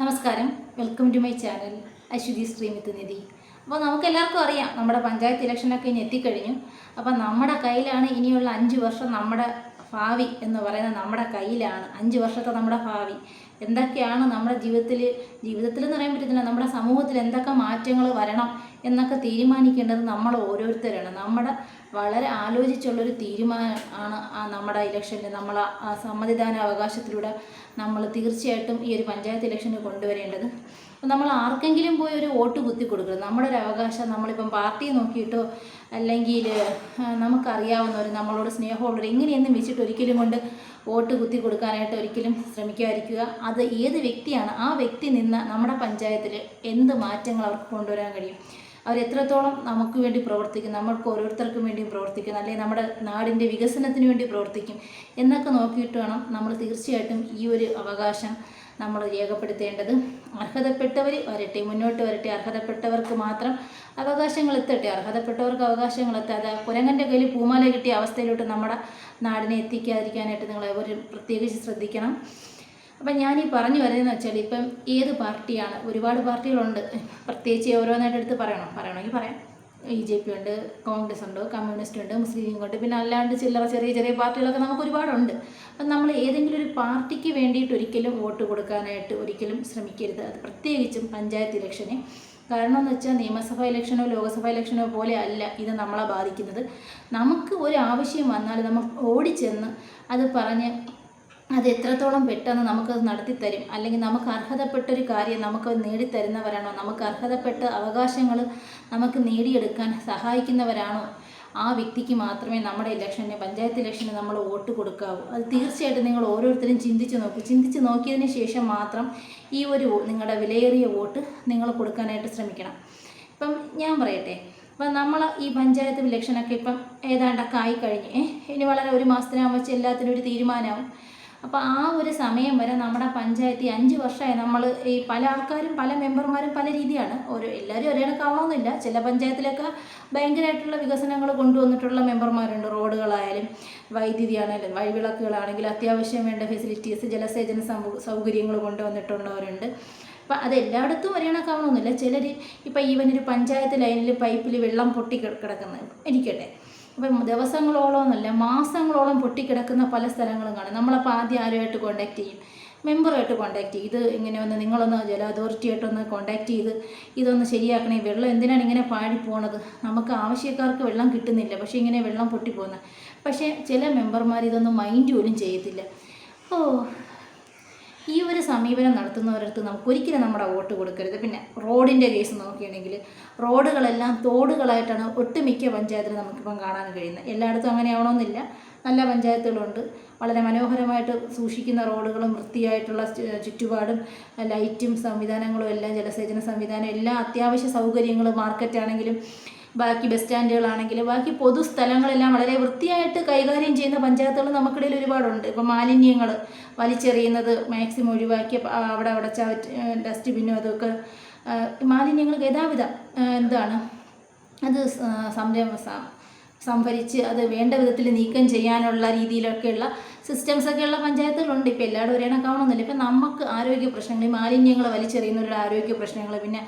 നമസ്കാരം. Welcome to my channel Ashwathi Sreemith Nidhi അപ്പോൾ നമുക്ക് എല്ലാവർക്കും അറിയാം നമ്മുടെ പഞ്ചായത്ത് ഇലക്ഷനൊക്കെ ഇനി എത്തിക്കഴിഞ്ഞു. അപ്പോൾ നമ്മുടെ കയ്യിലാണ് ഇനിയുള്ള അഞ്ച് വർഷം നമ്മുടെ ഭാവി എന്ന് പറയുന്നത് നമ്മുടെ കയ്യിലാണ്. അഞ്ച് വർഷത്തെ നമ്മുടെ ഭാവി. എന്തൊക്കെയാണ് നമ്മുടെ ജീവിതത്തിൽ ജീവിതത്തിൽ എന്ന് പറയാൻ പറ്റത്തില്ല. നമ്മുടെ സമൂഹത്തിൽ എന്തൊക്കെ മാറ്റങ്ങൾ വരണം എന്നൊക്കെ തീരുമാനിക്കേണ്ടത് നമ്മൾ ഓരോരുത്തരാണ്. നമ്മുടെ വളരെ ആലോചിച്ചുള്ളൊരു തീരുമാനമാണ് ആ നമ്മുടെ ഇലക്ഷനിൽ നമ്മൾ ആ സമ്മതിദാന അവകാശത്തിലൂടെ നമ്മൾ തീർച്ചയായിട്ടും ഈ ഒരു പഞ്ചായത്ത് ഇലക്ഷന് കൊണ്ടുവരേണ്ടത്. നമ്മൾ ആർക്കെങ്കിലും പോയി ഒരു വോട്ട് കുത്തി കൊടുക്കരുത് നമ്മുടെ ഒരു അവകാശം നമ്മളിപ്പം പാർട്ടി നോക്കിയിട്ടോ അല്ലെങ്കിൽ നമുക്കറിയാവുന്നവർ നമ്മളോട് സ്നേഹമുള്ളവർ ഇങ്ങനെയൊന്നും വെച്ചിട്ട് ഒരിക്കലും കൊണ്ട് വോട്ട് കുത്തി കൊടുക്കാനായിട്ട് ഒരിക്കലും ശ്രമിക്കാതിരിക്കുക. അത് ഏത് വ്യക്തിയാണ് ആ വ്യക്തി നിന്ന് നമ്മുടെ പഞ്ചായത്തിൽ എന്ത് മാറ്റങ്ങൾ അവർക്ക് കൊണ്ടുവരാൻ കഴിയും? അവർ എത്രത്തോളം നമുക്ക് വേണ്ടി പ്രവർത്തിക്കും നമ്മൾക്ക് ഓരോരുത്തർക്കും വേണ്ടിയും പ്രവർത്തിക്കും അല്ലെങ്കിൽ നമ്മുടെ നാടിന്റെ വികസനത്തിന് വേണ്ടി പ്രവർത്തിക്കും എന്നൊക്കെ നോക്കിയിട്ട് വേണം നമ്മൾ തീർച്ചയായിട്ടും ഈ ഒരു അവകാശം നമ്മൾ രേഖപ്പെടുത്തേണ്ടത്. അർഹതപ്പെട്ടവർ വരട്ടെ മുന്നോട്ട് വരട്ടെ അർഹതപ്പെട്ടവർക്ക് മാത്രം അവകാശങ്ങൾ എത്തട്ടെ അർഹതപ്പെട്ടവർക്ക് അവകാശങ്ങൾ എത്താതെ കുരങ്ങന്റെ കയ്യിൽ പൂമാല കിട്ടിയ അവസ്ഥയിലോട്ട് നമ്മുടെ നാടിനെ എത്തിക്കാതിരിക്കാനായിട്ട് നിങ്ങൾ ഒരു പ്രത്യേകിച്ച് ശ്രദ്ധിക്കണം. അപ്പം ഞാൻ ഈ പറഞ്ഞു വരുന്നതെന്ന് വെച്ചാൽ ഇപ്പം ഏത് പാർട്ടിയാണ്? ഒരുപാട് പാർട്ടികളുണ്ട്. പ്രത്യേകിച്ച് ഓരോന്നായിട്ട് എടുത്ത് പറയണം. പറയണമെങ്കിൽ പറയാം. ബി ജെ പി ഉണ്ട് കോൺഗ്രസ് ഉണ്ട് കമ്മ്യൂണിസ്റ്റ് ഉണ്ട് മുസ്ലിം ലീഗ് ഉണ്ട്. പിന്നെ അല്ലാണ്ട് ചില്ലറ ചെറിയ ചെറിയ പാർട്ടികളൊക്കെ നമുക്ക് ഒരുപാടുണ്ട് അപ്പം നമ്മൾ ഏതെങ്കിലും ഒരു പാർട്ടിക്ക് വേണ്ടിയിട്ട് ഒരിക്കലും വോട്ട് കൊടുക്കാനായിട്ട് ഒരിക്കലും ശ്രമിക്കരുത്. അത് പ്രത്യേകിച്ചും പഞ്ചായത്ത് ഇലക്ഷന്. കാരണം എന്ന് വെച്ചാൽ നിയമസഭാ ഇലക്ഷനോ ലോക്സഭാ ഇലക്ഷനോ പോലെ അല്ല ഇത് നമ്മളെ ബാധിക്കുന്നത്. നമുക്ക് ഒരു ആവശ്യം വന്നാൽ നമ്മൾ ഓടിച്ചെന്ന് അത് പറഞ്ഞ് അത് എത്രത്തോളം പെട്ടെന്ന് നമുക്കത് നടത്തിത്തരും? അല്ലെങ്കിൽ നമുക്ക് അർഹതപ്പെട്ട ഒരു കാര്യം നമുക്ക് നേടിത്തരുന്നവരാണോ? നമുക്ക് അർഹതപ്പെട്ട അവകാശങ്ങൾ നമുക്ക് നേടിയെടുക്കാൻ സഹായിക്കുന്നവരാണോ? ആ വ്യക്തിക്ക് മാത്രമേ നമ്മുടെ ഇലക്ഷന് പഞ്ചായത്ത് ഇലക്ഷന് നമ്മൾ വോട്ട് കൊടുക്കാവൂ. അത് തീർച്ചയായിട്ടും നിങ്ങൾ ഓരോരുത്തരും ചിന്തിച്ച് നോക്കൂ. ചിന്തിച്ച് നോക്കിയതിന് ശേഷം മാത്രം ഈ ഒരു നിങ്ങളുടെ വിലയേറിയ വോട്ട് നിങ്ങൾ കൊടുക്കാനായിട്ട് ശ്രമിക്കണം. ഇപ്പം ഞാൻ പറയട്ടെ. ഇപ്പം നമ്മൾ ഈ പഞ്ചായത്ത് ഇലക്ഷനൊക്കെ ഇപ്പം ഏതാണ്ടൊക്കെ ആയി കഴിഞ്ഞ് ഇനി വളരെ ഒരു മാസത്തിനാകുമ്പോൾ എല്ലാത്തിനും ഒരു തീരുമാനമാവും അപ്പോൾ ആ ഒരു സമയം വരെ നമ്മുടെ പഞ്ചായത്തി അഞ്ച് വർഷമായി നമ്മൾ ഈ പല ആൾക്കാരും പല മെമ്പർമാരും പല രീതിയാണ്. ഓരോ എല്ലാവരും ഒരേ കണക്കാവണമെന്നില്ല. ചില പഞ്ചായത്തിലൊക്കെ ഭയങ്കരമായിട്ടുള്ള വികസനങ്ങൾ കൊണ്ടുവന്നിട്ടുള്ള മെമ്പർമാരുണ്ട്. റോഡുകളായാലും വൈദ്യുതി ആണെങ്കിലും വഴിവിളക്കുകളാണെങ്കിലും അത്യാവശ്യം വേണ്ട ഫെസിലിറ്റീസ് ജലസേചന സൗകര്യങ്ങൾ കൊണ്ടുവന്നിട്ടുള്ളവരുണ്ട്. അപ്പം അത് എല്ലായിടത്തും ഒരേ കണക്കാവണമെന്നില്ല. ചിലർ ഇപ്പം ഈവൻ ഒരു പഞ്ചായത്ത് ലൈനിൽ പൈപ്പിൽ വെള്ളം പൊട്ടി കിട- കിടക്കുന്നത് ഇരിക്കട്ടെ. അപ്പം ദിവസങ്ങളോളം എന്നല്ല മാസങ്ങളോളം പൊട്ടിക്കിടക്കുന്ന പല സ്ഥലങ്ങളും കാണും. നമ്മളപ്പോൾ ആദ്യം ആരുമായിട്ട് കോണ്ടാക്ട് ചെയ്യും? മെമ്പറുമായിട്ട് കോണ്ടാക്ട് ചെയ്യും. ഇത് ഇങ്ങനെ ഒന്ന് നിങ്ങളൊന്ന് ജല അതോറിറ്റിയായിട്ടൊന്ന് കോണ്ടാക്ട് ചെയ്ത് ഇതൊന്ന് ശരിയാക്കണേ. വെള്ളം എന്തിനാണ് ഇങ്ങനെ പാഴി പോണത്? നമുക്ക് ആവശ്യക്കാർക്ക് വെള്ളം കിട്ടുന്നില്ല. പക്ഷേ ഇങ്ങനെ വെള്ളം പൊട്ടിപ്പോകുന്നത് പക്ഷേ ചില മെമ്പർമാർ ഇതൊന്നും മൈൻഡ് പോലും ചെയ്യത്തില്ല. ഓ ഈ ഒരു സമീപനം നടത്തുന്നവരടുത്ത് നമുക്ക് ഒരിക്കലും നമ്മുടെ വോട്ട് കൊടുക്കരുത്. പിന്നെ റോഡിന്റെ കേസ് നോക്കുകയാണെങ്കിൽ റോഡുകളെല്ലാം തോടുകളായിട്ടാണ് ഒട്ടുമിക്ക പഞ്ചായത്തിലും നമുക്കിപ്പം കാണാൻ കഴിയുന്നത്. എല്ലായിടത്തും അങ്ങനെ ആവണമെന്നില്ല. നല്ല പഞ്ചായത്തുകളുണ്ട്. വളരെ മനോഹരമായിട്ട് സൂക്ഷിക്കുന്ന റോഡുകളും വൃത്തിയായിട്ടുള്ള ചുറ്റുപാടും ലൈറ്റും സംവിധാനങ്ങളും എല്ലാം ജലസേചന സംവിധാനം എല്ലാ അത്യാവശ്യ സൗകര്യങ്ങളും മാർക്കറ്റാണെങ്കിലും ബാക്കി ബസ് സ്റ്റാൻഡുകളാണെങ്കിലും ബാക്കി പൊതുസ്ഥലങ്ങളെല്ലാം വളരെ വൃത്തിയായിട്ട് കൈകാര്യം ചെയ്യുന്ന പഞ്ചായത്തുകൾ നമുക്കിടയിൽ ഒരുപാടുണ്ട്. ഇപ്പം മാലിന്യങ്ങൾ വലിച്ചെറിയുന്നത് മാക്സിമം ഒഴിവാക്കി അവിടെ അവിടെ ഡസ്റ്റ്ബിന്നും അതൊക്കെ മാലിന്യങ്ങൾ ഗതാവിധം എന്താണ് അത് സംരംഭ സംഭരിച്ച് അത് വേണ്ട വിധത്തിൽ നീക്കം ചെയ്യാനുള്ള രീതിയിലൊക്കെയുള്ള സിസ്റ്റംസൊക്കെ ഉള്ള പഞ്ചായത്തുകളുണ്ട്. ഇപ്പോൾ എല്ലാവരും ഒരേണം കാണുന്നില്ല ഇപ്പം നമുക്ക് ആരോഗ്യ പ്രശ്നങ്ങൾ മാലിന്യങ്ങൾ വലിച്ചെറിയുന്നവരുടെ ആരോഗ്യ പ്രശ്നങ്ങൾ പിന്നെ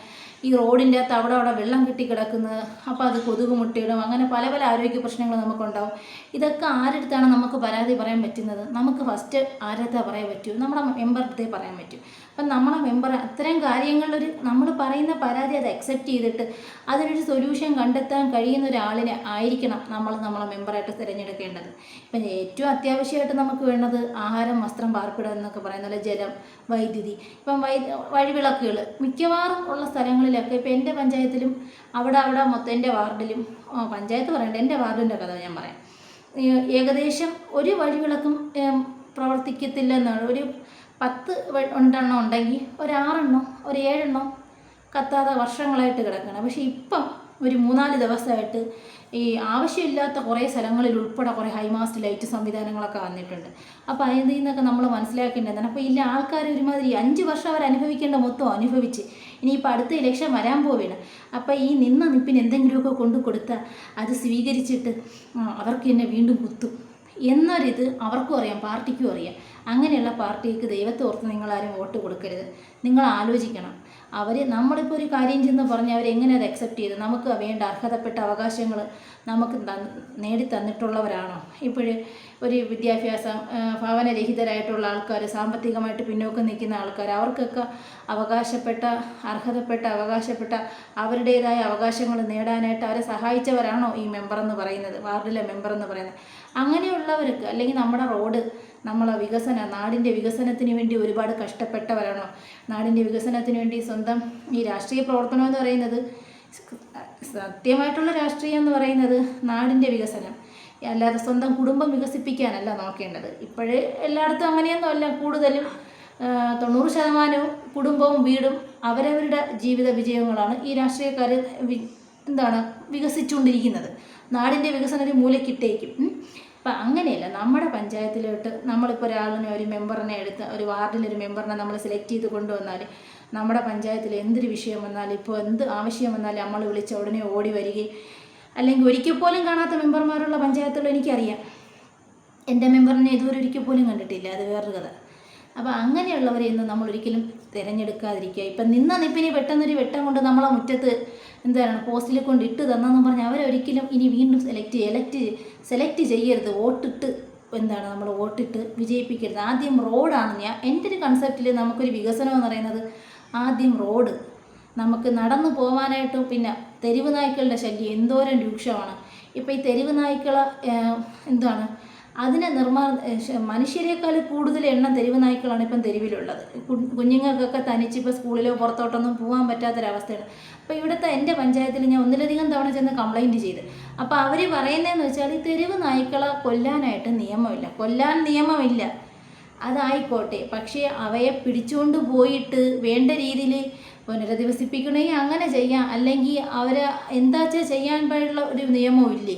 ഈ റോഡിന്റെ അകത്ത് അവിടെ അവിടെ വെള്ളം കെട്ടിക്കിടക്കുന്നത് അപ്പോൾ അത് കൊതുക് മുട്ടയിടും. അങ്ങനെ പല പല ആരോഗ്യ പ്രശ്നങ്ങൾ നമുക്കുണ്ടാവും. ഇതൊക്കെ ആരടുത്താണ് നമുക്ക് പരാതി പറയാൻ പറ്റുന്നത്? നമുക്ക് ഫസ്റ്റ് ആരടുത്താ പറയാൻ പറ്റൂ? നമ്മുടെ മെമ്പറുടെ പറയാൻ പറ്റും. അപ്പം നമ്മളെ മെമ്പർ അത്തരം കാര്യങ്ങളിലൊരു നമ്മൾ പറയുന്ന പരാതി അത് അക്സെപ്റ്റ് ചെയ്തിട്ട് അതിനൊരു സൊല്യൂഷൻ കണ്ടെത്താൻ കഴിയുന്ന ഒരാളിനെ ആയിരിക്കണം നമ്മൾ നമ്മളെ മെമ്പറായിട്ട് തിരഞ്ഞെടുക്കേണ്ടത്. ഇപ്പം ഏറ്റവും അത്യാവശ്യമായിട്ട് നമുക്ക് വേണ്ടത് ആഹാരം വസ്ത്രം പാർപ്പിടം എന്നൊക്കെ പറയുന്ന പോലെ ജലം വൈദ്യുതി ഇപ്പം വൈ വഴിവിളക്കുകൾ മിക്കവാറും ഉള്ള സ്ഥലങ്ങളിലൊക്കെ ഇപ്പം എന്റെ പഞ്ചായത്തിലും അവിടെ അവിടെ മൊത്തം എന്റെ വാർഡിലും പഞ്ചായത്ത് പറയണ്ട എന്റെ വാർഡിന്റെ കഥ ഞാൻ പറയാം. ഏകദേശം ഒരു വഴിവിളക്കും പ്രവർത്തിക്കത്തില്ല എന്നാണ്. ഒരു പത്ത് ഉണ്ടെണ്ണം ഉണ്ടെങ്കിൽ ഒരാറെണ്ണോ ഒരു ഏഴെണ്ണം കത്താതെ വർഷങ്ങളായിട്ട് കിടക്കണം. പക്ഷേ ഇപ്പം ഒരു മൂന്നാൽ ദിവസമായിട്ട് ഈ ആവശ്യമില്ലാത്ത കുറേ സ്ഥലങ്ങളിൽ ഉൾപ്പെടെ കുറേ ഹൈമാസ്റ്റ് ലൈറ്റ് സംവിധാനങ്ങളൊക്കെ വന്നിട്ടുണ്ട്. അപ്പോൾ അതിൽ നിന്നൊക്കെ നമ്മൾ മനസ്സിലാക്കേണ്ടതാണ്. അപ്പോൾ ഇല്ല ആൾക്കാർ ഒരുമാതിരി അഞ്ച് വർഷം അവർ അനുഭവിക്കേണ്ട മൊത്തം അനുഭവിച്ച് ഇനിയിപ്പോൾ അടുത്ത ഇലക്ഷൻ വരാൻ പോവുകയാണ്. അപ്പോൾ ഈ നിന്ന നിപ്പിന് എന്തെങ്കിലുമൊക്കെ കൊണ്ടു കൊടുത്താൽ അത് സ്വീകരിച്ചിട്ട് അവർക്ക് എന്നെ വീണ്ടും കുത്തും. എന്നൊരിത് അവർക്കും അറിയാം പാർട്ടിക്കും അറിയാം. അങ്ങനെയുള്ള പാർട്ടിക്ക് ദൈവത്തെ ഓർത്ത് നിങ്ങളാരും വോട്ട് കൊടുക്കരുത്. നിങ്ങൾ ആലോചിക്കണം. അവർ നമ്മളിപ്പോൾ ഒരു കാര്യം ചെന്ന് പറഞ്ഞ് അവരെങ്ങനെ അത് അക്സെപ്റ്റ് ചെയ്തു? നമുക്ക് വേണ്ട അർഹതപ്പെട്ട അവകാശങ്ങൾ നമുക്ക് നേടി തന്നിട്ടുള്ളവരാണോ? ഇപ്പോഴ് ഒരു വിദ്യാഭ്യാസം ഭവനരഹിതരായിട്ടുള്ള ആൾക്കാർ സാമ്പത്തികമായിട്ട് പിന്നോക്കം നിൽക്കുന്ന ആൾക്കാർ അവർക്കൊക്കെ അവകാശപ്പെട്ട അർഹതപ്പെട്ട അവകാശപ്പെട്ട അവരുടേതായ അവകാശങ്ങൾ നേടാനായിട്ട് അവരെ സഹായിച്ചവരാണോ ഈ മെമ്പർ എന്ന് പറയുന്നത് വാർഡിലെ മെമ്പർ എന്ന് പറയുന്നത്? അങ്ങനെയുള്ളവർക്ക് അല്ലെങ്കിൽ നമ്മുടെ റോഡ് നമ്മളെ വികസന നാടിന്റെ വികസനത്തിന് വേണ്ടി ഒരുപാട് കഷ്ടപ്പെട്ടവരാണോ. നാടിന്റെ വികസനത്തിന് വേണ്ടി സ്വന്തം ഈ രാഷ്ട്രീയ പ്രവർത്തനം എന്ന് പറയുന്നത് സത്യമായിട്ടുള്ള രാഷ്ട്രീയം എന്ന് പറയുന്നത് നാടിന്റെ വികസനം. അല്ലാതെ സ്വന്തം കുടുംബം വികസിപ്പിക്കാനല്ല നോക്കേണ്ടത്. ഇപ്പോഴേ എല്ലായിടത്തും അങ്ങനെയൊന്നും അല്ല. കൂടുതലും തൊണ്ണൂറ് ശതമാനവും കുടുംബവും വീടും അവരവരുടെ ജീവിത വിജയങ്ങളാണ് ഈ രാഷ്ട്രീയക്കാർ എന്താണ് വികസിച്ചുകൊണ്ടിരിക്കുന്നത്. നാടിന്റെ വികസനം മൂലക്കിട്ടേക്കും. അപ്പം അങ്ങനെയല്ല നമ്മുടെ പഞ്ചായത്തിലോട്ട് നമ്മളിപ്പോൾ ഒരാളിനെ ഒരു മെമ്പറിനെ എടുത്ത് ഒരു വാർഡിലൊരു മെമ്പറിനെ നമ്മൾ സെലക്ട് ചെയ്ത് കൊണ്ടുവന്നാൽ നമ്മുടെ പഞ്ചായത്തിൽ എന്തൊരു വിഷയം വന്നാലും ഇപ്പോൾ എന്ത് ആവശ്യം വന്നാലും നമ്മൾ വിളിച്ച ഉടനെ ഓടി വരികയും അല്ലെങ്കിൽ ഒരിക്കൽ പോലും കാണാത്ത മെമ്പർമാരുള്ള പഞ്ചായത്തുകൾ എനിക്കറിയാം. എന്റെ മെമ്പറിനെ ഇതുവരെ ഒരിക്കൽ പോലും കണ്ടിട്ടില്ല അത് വേറൊരു കഥ. അപ്പോൾ അങ്ങനെയുള്ളവരെ ഒന്നും നമ്മൾ ഒരിക്കലും തിരഞ്ഞെടുക്കാതിരിക്കുക. ഇപ്പം നിന്ന നിപ്പിനി പെട്ടെന്നൊരു വെട്ടം കൊണ്ട് നമ്മളെ മുറ്റത്ത് എന്താണ് പോസ്റ്റിൽ കൊണ്ട് ഇട്ട് തന്നെന്ന് പറഞ്ഞ് അവരൊരിക്കലും ഇനി വീണ്ടും സെലക്ട് എലക്ട് സെലക്ട് ചെയ്യരുത്. വോട്ടിട്ട് എന്താണ് നമ്മൾ വോട്ടിട്ട് വിജയിപ്പിക്കരുത്. ആദ്യം റോഡാണ് ഞാൻ എന്റെ ഒരു കൺസെപ്റ്റിൽ നമുക്കൊരു വികസനം എന്ന് പറയുന്നത് ആദ്യം റോഡ്. നമുക്ക് നടന്നു പോകാനായിട്ടും പിന്നെ തെരുവ് നായ്ക്കളുടെ ശല്യം എന്തോരം രൂക്ഷമാണ്. ഇപ്പോൾ ഈ തെരുവ് നായ്ക്കളെ എന്താണ് അതിനെ നിർമ്മാ മനുഷ്യരെക്കാൾ കൂടുതൽ എണ്ണം തെരുവ് നായ്ക്കളാണ് ഇപ്പം തെരുവിലുള്ളത്. കുഞ്ഞുങ്ങൾക്കൊക്കെ തനിച്ച് ഇപ്പോൾ സ്കൂളിലോ പുറത്തോട്ടൊന്നും പോകാൻ പറ്റാത്തൊരവസ്ഥയാണ്. അപ്പോൾ ഇവിടുത്തെ എന്റെ പഞ്ചായത്തിൽ ഞാൻ ഒന്നിലധികം തവണ ചെന്ന് കംപ്ലൈന്റ് ചെയ്ത്. അപ്പോൾ അവർ പറയുന്നതെന്ന് വെച്ചാൽ ഈ തെരുവ് നായ്ക്കളെ കൊല്ലാനായിട്ട് നിയമമില്ല. കൊല്ലാൻ നിയമമില്ല. അതായിക്കോട്ടെ. പക്ഷേ അവയെ പിടിച്ചുകൊണ്ട് പോയിട്ട് വേണ്ട രീതിയിൽ പുനരധിവസിപ്പിക്കണമെങ്കിൽ അങ്ങനെ ചെയ്യാം. അല്ലെങ്കിൽ അവരെ എന്താച്ചാൽ ചെയ്യാൻ പാടുള്ള ഒരു നിയമവും ഇല്ലേ?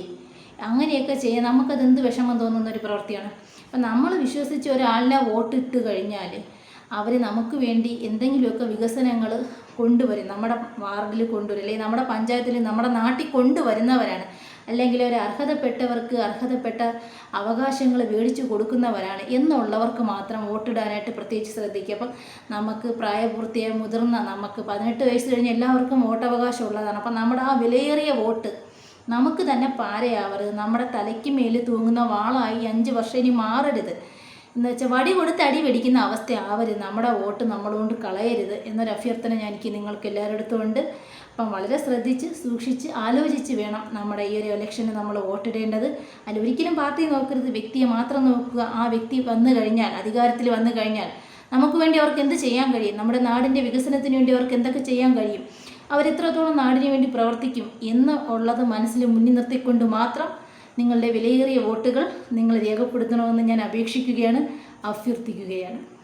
അങ്ങനെയൊക്കെ ചെയ്യാൻ നമുക്കത് എന്ത് വിഷമം തോന്നുന്ന ഒരു പ്രവൃത്തിയാണ്. അപ്പം നമ്മൾ വിശ്വസിച്ച് ഒരാളിനെ വോട്ടിട്ട് കഴിഞ്ഞാൽ അവർ നമുക്ക് വേണ്ടി എന്തെങ്കിലുമൊക്കെ വികസനങ്ങൾ കൊണ്ടുവരും. നമ്മുടെ വാർഡിൽ കൊണ്ടുവരും. അല്ലെങ്കിൽ നമ്മുടെ പഞ്ചായത്തിൽ നമ്മുടെ നാട്ടിൽ കൊണ്ടുവരുന്നവരാണ്. അല്ലെങ്കിൽ ഒരു അർഹതപ്പെട്ടവർക്ക് അർഹതപ്പെട്ട അവകാശങ്ങൾ മേടിച്ചു കൊടുക്കുന്നവരാണ് എന്നുള്ളവർക്ക് മാത്രം വോട്ടിടാനായിട്ട് പ്രത്യേകിച്ച് ശ്രദ്ധിക്കുക. അപ്പം നമുക്ക് പ്രായപൂർത്തിയായ മുതിർന്ന നമുക്ക് പതിനെട്ട് വയസ്സ് കഴിഞ്ഞ് എല്ലാവർക്കും വോട്ടവകാശം ഉള്ളതാണ്. അപ്പം നമ്മുടെ ആ വിലയേറിയ വോട്ട് നമുക്ക് തന്നെ പാരയാവരുത്. നമ്മുടെ തലയ്ക്ക് മേലിൽ തൂങ്ങുന്ന വാളായി അഞ്ച് വർഷം ഇനി മാറരുത്. എന്ന് വെച്ചാൽ വടി കൊടുത്ത് അടി പിടിക്കുന്ന അവസ്ഥ ആവരുത് നമ്മുടെ വോട്ട് നമ്മളുകൊണ്ട് കളയരുത് എന്നൊരു അഭ്യർത്ഥന ഞാൻ എനിക്ക് നിങ്ങൾക്ക് എല്ലാവരുടെ ഉണ്ട് അപ്പം വളരെ ശ്രദ്ധിച്ച് സൂക്ഷിച്ച് ആലോചിച്ച് വേണം നമ്മുടെ ഈ ഒരു ഇലക്ഷന് നമ്മൾ വോട്ടിടേണ്ടത്. അതിൽ ഒരിക്കലും പാർട്ടി നോക്കരുത്. വ്യക്തിയെ മാത്രം നോക്കുക. ആ വ്യക്തി വന്നു കഴിഞ്ഞാൽ അധികാരത്തിൽ വന്നു കഴിഞ്ഞാൽ നമുക്ക് വേണ്ടി അവർക്ക് എന്ത് ചെയ്യാൻ കഴിയും? നമ്മുടെ നാടിന്റെ വികസനത്തിന് വേണ്ടി അവർക്ക് എന്തൊക്കെ ചെയ്യാൻ കഴിയും? അവരെത്രത്തോളം നാടിനു വേണ്ടി പ്രവർത്തിക്കും എന്ന് ഉള്ളത് മനസ്സിൽ മുന്നിൽ നിർത്തിക്കൊണ്ട് മാത്രം നിങ്ങളുടെ വിലയേറിയ വോട്ടുകൾ നിങ്ങൾ രേഖപ്പെടുത്തണമെന്ന് ഞാൻ അപേക്ഷിക്കുകയാണ് അഭ്യർത്ഥിക്കുകയാണ്.